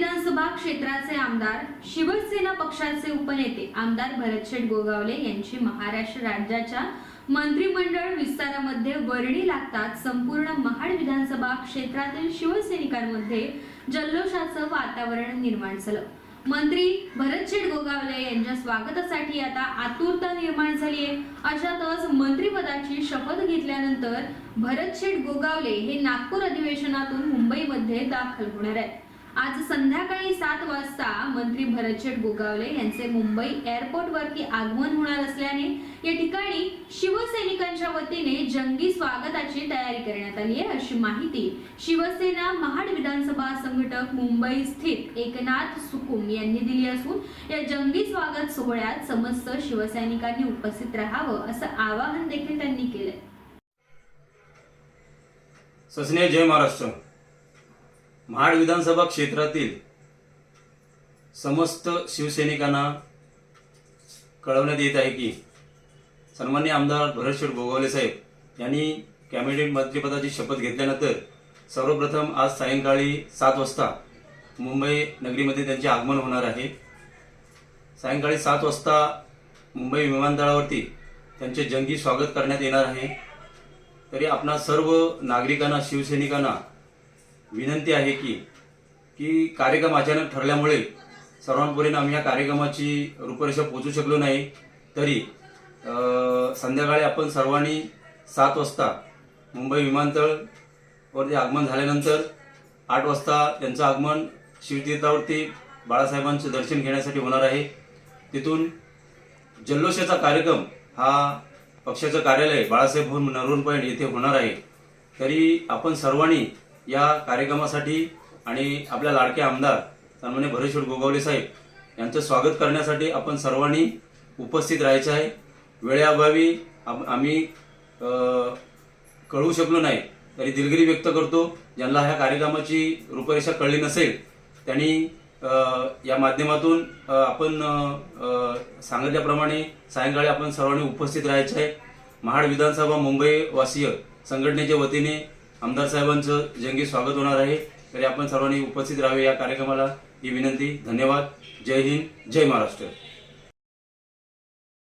विधानसभा क्षेत्राचे आमदार शिवसेना पक्षाचे उपनेते आमदार भरतशेठ गोगावले यांची महाराष्ट्र राज्याच्या मंत्रिमंडळ विस्तारामध्ये वर्णी लागतात. संपूर्ण महाड विधानसभा क्षेत्रातील शिवसैनिकांमध्ये जल्लोषाचं वातावरण निर्माण झालं. मंत्री भरतशेठ गोगावले यांच्या स्वागतासाठी आता आतुरता निर्माण झाली आहे अशातच मंत्रिपदाची शपथ घेतल्यानंतर भरतशेठ गोगावले हे नागपूर अधिवेशनातून मुंबईमध्ये दाखल होणार आहेत. आज संध्याकाळी सात वाजता मंत्री भरतशेठ गोगावले यांचे मुंबई एअरपोर्टवरती आगमन होणार असल्याने या ठिकाणी शिवसैनिकांच्या वतीने जंगी स्वागताची तयारी करण्यात आली आहे. अशी माहिती शिवसेना महाड विधानसभा संघटक मुंबई स्थित एकनाथ सुकुम यांनी दिली असून या जंगी स्वागत सोहळ्यात समस्त शिवसैनिकांनी उपस्थित राहावं असं आवाहन देखील त्यांनी केलंय. जय महाराष्ट्र. महाड विधानसभा क्षेत्रातील समस्त शिवसैनिकांना कळवण्यात येत आहे की सन्मान्य आमदार भरतशेठ गोगावले साहेब यांनी कॅबिनेट मंत्रिपदाची शपथ घेतल्यानंतर सर्वप्रथम आज सायंकाळी सात वाजता मुंबई नगरीमध्ये त्यांचे आगमन होणार आहे. सायंकाळी सात वाजता मुंबई विमानतळावरती त्यांचे जंगी स्वागत करण्यात येणार आहे. तरी आपणा सर्व नागरिकांना शिवसैनिकांना विनंती आहे की की कार्यक्रम अचानक ठरल्यामुळे सर्वांपर्यंत आम्ही या कार्यक्रमाची रूपरेषा पोचू शकलो नाही. तरी संध्याकाळी आपण सर्वांनी सात वाजता मुंबई विमानतळवरती आगमन झाल्यानंतर आठ वाजता त्यांचं आगमन शिवतीर्थावरती बाळासाहेबांचं दर्शन घेण्यासाठी होणार आहे. तिथून जल्लोषाचा कार्यक्रम हा पक्षाचं कार्यालय बाळासाहेब भवन नरवण पॉईंट येथे होणार आहे. तरी आपण सर्वांनी या कार्यक्रमासाठी आणि आपल्या लाडके आमदार सन्मान्य भरेश्वर गोगावले साहेब यांचं स्वागत करण्यासाठी आपण सर्वांनी उपस्थित राहायचं आहे. वेळेअभावी आम्ही कळवू शकलो नाही तरी दिलगिरी व्यक्त करतो. ज्यांना ह्या कार्यक्रमाची रूपरेषा कळली नसेल त्यांनी या माध्यमातून आपण सांगितल्याप्रमाणे सायंकाळी आपण सर्वांनी उपस्थित राहायचे आहे. महाड विधानसभा मुंबई वासीय संघटनेच्या वतीने आमदार साहेबांचं जंगी स्वागत होणार आहे. तरी आपण सर्वांनी उपस्थित राहावे या कार्यक्रमाला ही विनंती. धन्यवाद. जय हिंद. जय महाराष्ट्र.